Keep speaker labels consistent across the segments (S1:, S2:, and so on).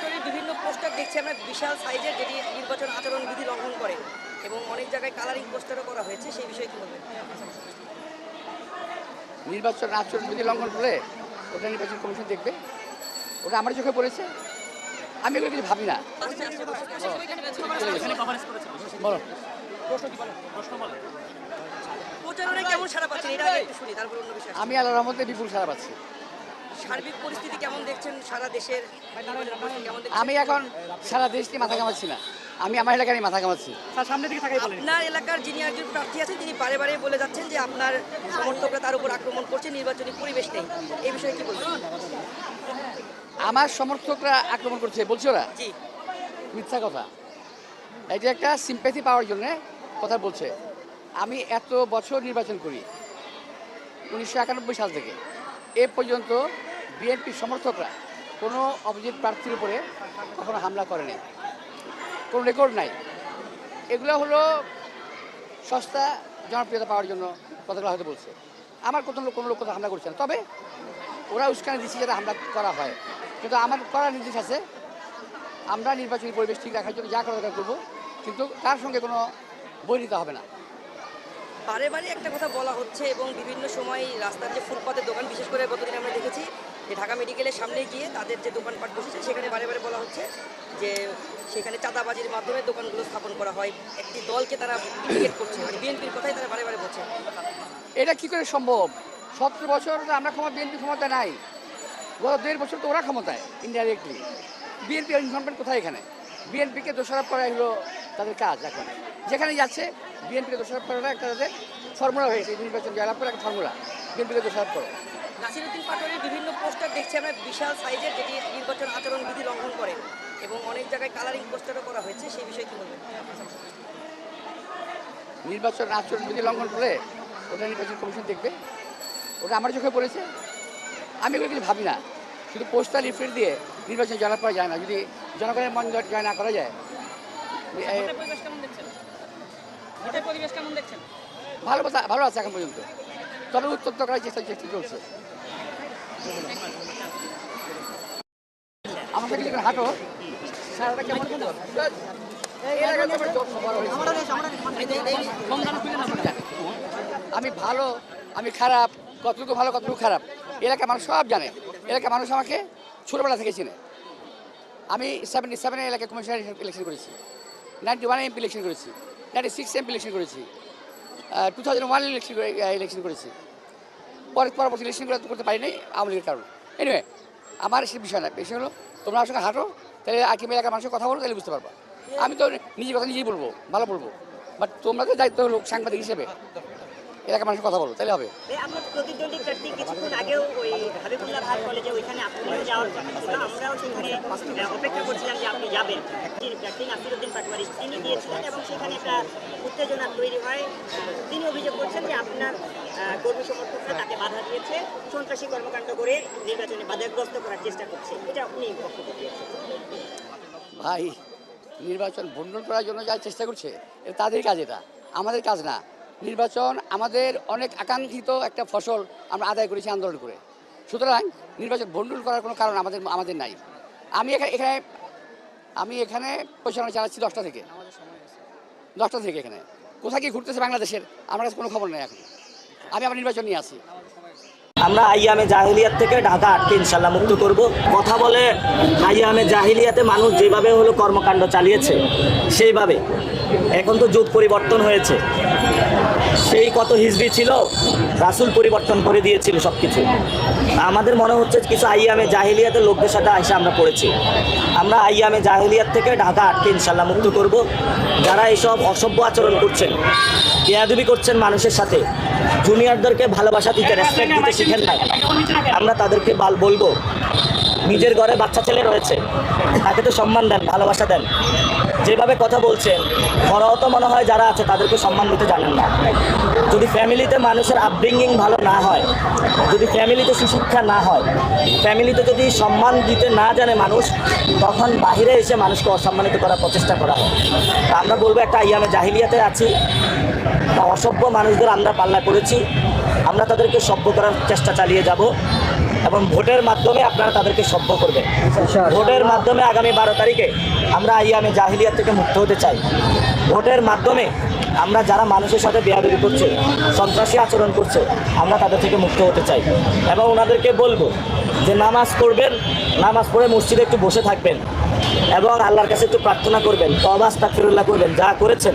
S1: পাটোয়ারির বিভিন্ন পোস্টার দেখছি আমরা বিশাল সাইজের যেটি নির্বাচন আচরণ বিধি লঙ্ঘন করে এবং অনেক জায়গায় কালারিং পোস্টারও করা হয়েছে সেই বিষয়ে কি বলবেন?
S2: নির্বাচন আচরণ বিধি লঙ্ঘন করে ওটা নির্বাচন কমিশন দেখবে। ওটা আমার চোখে পড়েছে। আমি এগুলো কিছু ভাবি না। আমি আল্লাহ রহমতে বিপুল সারা পাচ্ছি।
S1: সার্বিক পরিস্থিতি কেমন দেখছেন সারা দেশের?
S2: আমি এখন সারা দেশ নিয়ে মাথা কামাচ্ছি না। আমি আমার এলাকা নিয়ে মাথা কামাচ্ছি
S1: আপনার এলাকার যিনি একজন প্রার্থী আছেন তিনি বারে বারে বলে যাচ্ছেন যে আপনার সমর্থকরা তার উপর আক্রমণ করছে নির্বাচনী পরিবেশ নেই। এই বিষয়ে কি বলবেন?
S2: আমার সমর্থকরা আক্রমণ করছে বলছে ওরা?
S1: জি।
S2: মিথ্যা কথা। এটা একটা সিম্প্যাথি পাওয়ার জন্য কথা বলছে। আমি এত বছর নির্বাচন করি উনিশশো একানব্বই সাল থেকে। এ পর্যন্ত বিএনপির সমর্থকরা কোনো অপোজিট প্রার্থীর উপরে কখনো হামলা করেনি। কোনো রেকর্ড নাই। এগুলো হলো সস্তা জনপ্রিয়তা পাওয়ার জন্য কথাগুলো হয়তো বলছে। আমার কোনো লোক কোনো লোক কথা হামলা করছে না। তবে ওরা উস্কানি দিচ্ছে যাতে হামলা করা হয়। কিন্তু আমার করার নির্দেশ আছে, আমরা নির্বাচনী পরিবেশ ঠিক রাখার জন্য যা করা দরকার করব, কিন্তু তার সঙ্গে কোনো বই নিতে হবে না।
S1: বারে বারে একটা কথা বলা হচ্ছে এবং বিভিন্ন সময় রাস্তার যে ফুটপাতের দোকান, বিশেষ করে গতদিন আমরা দেখেছি যে ঢাকা মেডিকেলের সামনে গিয়ে তাদের যে দোকানপাট বসেছে, সেখানে বারে বারে বলা হচ্ছে যে সেখানে চাঁদাবাজির মাধ্যমে দোকানগুলো স্থাপন করা হয়। একটি দলকে তারা ইন্ডিকেট করছে মানে বিএনপির কথাই তারা বারে বারে বলছে।
S2: এটা কি করে সম্ভব? সতেরো বছর আমরা ক্ষমতা বিএনপি ক্ষমতা নাই। গত দেড় বছর তো ওরা ক্ষমতায় ইনডাইরেক্টলি বিএনপি ইনভলভমেন্ট কোথায় এখানে? বিএনপিকে দোষারোপ করা হলো তাদের কাজ এখন। যেখানে যাচ্ছে বিএনপিকে দোষারোপ করাটা একটা তাদের ফর্মুলা হয়েছে নির্বাচন জয়লাভ করে একটা ফর্মুলা বিএনপিকে দোষারোপ করো।
S1: নাসিরুদ্দিন পাটোয়ারির বিভিন্ন পোস্টার দেখছি আমরা বিশাল সাইজের যেটি নির্বাচন আচরণ বিধি লঙ্ঘন করে এবং অনেক জায়গায় কালারিং পোস্টারও করা হয়েছে সেই বিষয়ে কি বলবেন?
S2: নির্বাচন আচরণ বিধি লঙ্ঘন করে ওটা নির্বাচন কমিশন দেখবে। ওটা আমার চোখে পড়েছে আমি এগুলো কিছু ভাবি না। শুধু পোস্টার লিফলেট দিয়ে নির্বাচন জয়লাভ করা যায় না যদি জনগণের মন জয় জয় না করা যায় এ-
S1: পরিবেশ কেমন দেখছেন ভোটের পরিবেশ কেমন দেখছেন?
S2: ভালো কথা ভালো আছে এখন পর্যন্ত। তবে উত্তপ্ত করার চেষ্টা চেষ্টা চলছে। যখন হাঁটো? সারাটা কেমন হয়েছে। আমি ভালো আমি খারাপ কতটুকু ভালো কতটুকু খারাপ। এলাকার মানুষ সব জানে। এলাকার মানুষ আমাকে ছোটোবেলা থেকে চিনে। আমি সেভেন্টি সেভেনে এলাকায় কমিশনার ইলেকশন করেছি। নাইনটি ওয়ানে এমপি ইলেকশন করেছি নাইনটি সিক্স এমপি ইলেকশন করেছি two thousand one election election করেছি। পরে পরবর্তী ইলেকশন করে করতে পারিনি আওয়ামী লীগের কারণে। এনিওয়ে আমার সে বিষয় না, বিষয় হলো তোমরা সঙ্গে হাঁটো, তাহলে আকিম এলাকার মানুষের কথা বলো তাহলে বুঝতে পারবা। আমি তো নিজের কথা নিজেই বলব, ভালো বলব। বাট তোমরা তো দায়িত্ব হলো সাংবাদিক হিসেবে। এলাকার মানুষের কথা বলো তাহলে হবে।
S3: আপনার প্রতিদ্বন্দ্বী প্রার্থী কিছুক্ষণ আগেও ওই হাবিবুল্লাহ ভাই কলেজে ওইখানে আপনিও যাওয়ার কথা আমরাও সেখানে অপেক্ষা করছিলাম যে আপনি যাবেন। যিনি প্রার্থী নাসিরুদ্দিন পাটওয়ারি তিনি গিয়েছিলেন এবং সেখানে একটা উত্তেজনা তৈরি হয়। তিনি অভিযোগ করছেন যে আপনার আহ, কর্মী সমর্থকরা তাকে বাধা দিয়েছে সন্ত্রাসী কর্মকাণ্ড করে নির্বাচনে বাধাগ্রস্ত করার চেষ্টা করছে। এটা আপনি বক্তব্য দিয়েছেন?
S2: ভাই নির্বাচন ভণ্ডন করার জন্য যা চেষ্টা করছে তাদের কাজ এটা আমাদের কাজ না। নির্বাচন আমাদের অনেক আকাঙ্ক্ষিত একটা ফসল আমরা আদায় করেছি আন্দোলন করে। সুতরাং নির্বাচন ভণ্ডুল করার কোনো কারণ আমাদের আমাদের নাই। আমি এখানে এখানে, আমি এখানে পরিচালনা চালাচ্ছি দশটা থেকে। দশটা থেকে এখানে। কোথায় কি ঘুরতেছে বাংলাদেশের, আমার কাছে কোনো খবর নেই এখন। আমি আমার নির্বাচন নিয়ে আসি।
S4: আমরা আইয়ামে জাহিলিয়াত থেকে ঢাকা আটকে ইনশাল্লাহ মুক্ত করব। কথা বলে আইয়ামে জাহিলিয়াতে মানুষ যেভাবে হলো কর্মকাণ্ড চালিয়েছে, সেইভাবে। এখন তো যুগ পরিবর্তন হয়েছে। সেই কত হিজড়ি ছিল, রাসুল পরিবর্তন করে দিয়েছিল সব কিছু আমাদের মনে হচ্ছে কিছু আইয়ামে জাহিলিয়াতের লোকদের সাথে আইসা আমরা পড়েছি। আমরা আইয়ামে জাহিলিয়াত থেকে ঢাকা আটকে ইনশাল্লাহ মুক্ত করব। যারা এইসব অসভ্য আচরণ করছেন বেয়াদবি করছেন মানুষের সাথে। জুনিয়রদেরকে ভালোবাসা দিতে রেসপেক্ট দিতে শিখেন না আমরা তাদেরকে বাল বলব। নিজের ঘরে বাচ্চা ছেলে রয়েছে, তাকে তো সম্মান দেন, ভালোবাসা দেন। যেভাবে কথা বলছেন ঘরেও তো মনে হয় যারা আছে তাদেরকে সম্মান দিতে জানেন না। যদি ফ্যামিলিতে মানুষের আপব্রিঙ্গিং ভালো না হয়, যদি ফ্যামিলিতে সুশিক্ষা না হয়, ফ্যামিলিতে যদি সম্মান দিতে না জানে মানুষ, তখন বাহিরে এসে মানুষকে অসম্মানিত করার প্রচেষ্টা করা হয়। আমরা বলব একটা আইয়ামে জাহিলিয়াতে আছি। অসভ্য মানুষদের আমরা পাল্লা করেছি। আমরা তাদেরকে সভ্য করার চেষ্টা চালিয়ে যাব। এবং ভোটের মাধ্যমে আপনারা তাদেরকে সভ্য করবেন। ভোটের মাধ্যমে আগামী বারো তারিখে আমরা আইয়ামে জাহিলিয়াত থেকে মুক্ত হতে চাই। ভোটের মাধ্যমে আমরা যারা মানুষের সাথে বেয়াদবি করছে, সন্ত্রাসী আচরণ করছে, আমরা তাদের থেকে মুক্ত হতে চাই। এবং ওনাদেরকে বলব যে নামাজ পড়বেন, নামাজ পড়ে মসজিদে একটু বসে থাকবেন এবং আল্লাহর কাছে একটু প্রার্থনা করবেন তবাস তাকফিরুল্লাহ করবেন, যা করেছেন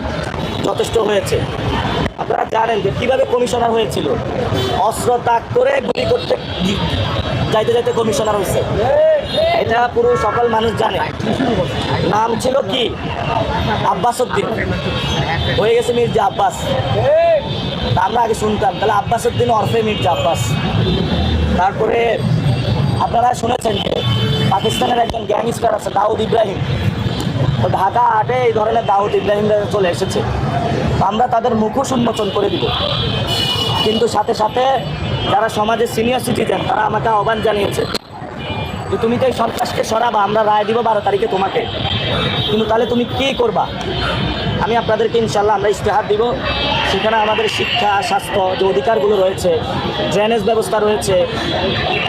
S4: যথেষ্ট হয়েছে। আপনারা জানেন যে কীভাবে কমিশনার হয়েছিল? অস্ত্র তাক করে গুলি করতে যাইতে যাইতে কমিশনার হয়েছে। এটা পুরো সকল মানুষ জানে। নাম ছিল কি? আব্বাস উদ্দিন। হয়ে গেছে মির্জা আব্বাস। আমরা আগে শুনতাম। তাহলে আব্বাস উদ্দিন অরফে মির্জা আব্বাস। তারপরে আপনারা শুনেছেন যে পাকিস্তানের একজন গ্যাংস্টার আছে, দাউদ ইব্রাহিম। ঢাকা আটে এই ধরনের দাউদ ইব্রাহিমরা চলে এসেছে। আমরা তাদের মুখোশ উন্মোচন করে দিব। কিন্তু সাথে সাথে যারা সমাজের সিনিয়র সিটিজেন তারা আমাকে আহ্বান জানিয়েছে যে তুমি তো এই সন্ত্রাসকে সরাবা, আমরা রায় দিব বারো তারিখে তোমাকে। কিন্তু তাহলে তুমি কী করবা? আমি আপনাদেরকে ইনশাল্লাহ আমরা ইশতেহার দিব। সেখানে আমাদের শিক্ষা স্বাস্থ্য যে অধিকারগুলো রয়েছে ড্রেনেজ ব্যবস্থা রয়েছে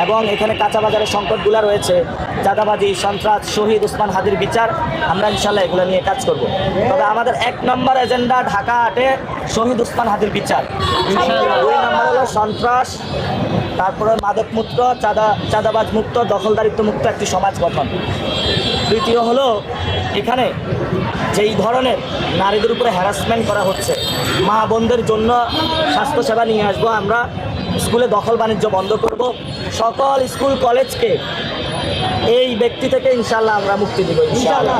S4: এবং এখানে কাঁচা বাজারের সংকটগুলো রয়েছে চাঁদাবাজি সন্ত্রাস শহীদ উসমান হাদির বিচার আমরা ইনশাল্লাহ এগুলো নিয়ে কাজ করব। তবে আমাদের এক নম্বর এজেন্ডা ঢাকা আটে শহীদ উসমান হাদির বিচার। দুই নম্বর হলো সন্ত্রাস তারপরে মাদক মুক্ত চাঁদা চাঁদাবাজ মুক্ত দখলদারিত্ব মুক্ত একটি সমাজ গঠন। তৃতীয় হলো এখানে যেই ধরনের নারীদের উপরে হ্যারাসমেন্ট করা হচ্ছে, মা বোনদের জন্য স্বাস্থ্যসেবা নিয়ে আসব, আমরা স্কুলে দখল বাণিজ্য বন্ধ করব, সকল স্কুল কলেজকে এই ব্যক্তি থেকে ইনশাল্লাহ আমরা মুক্তি দিব, ইনশাআল্লাহ।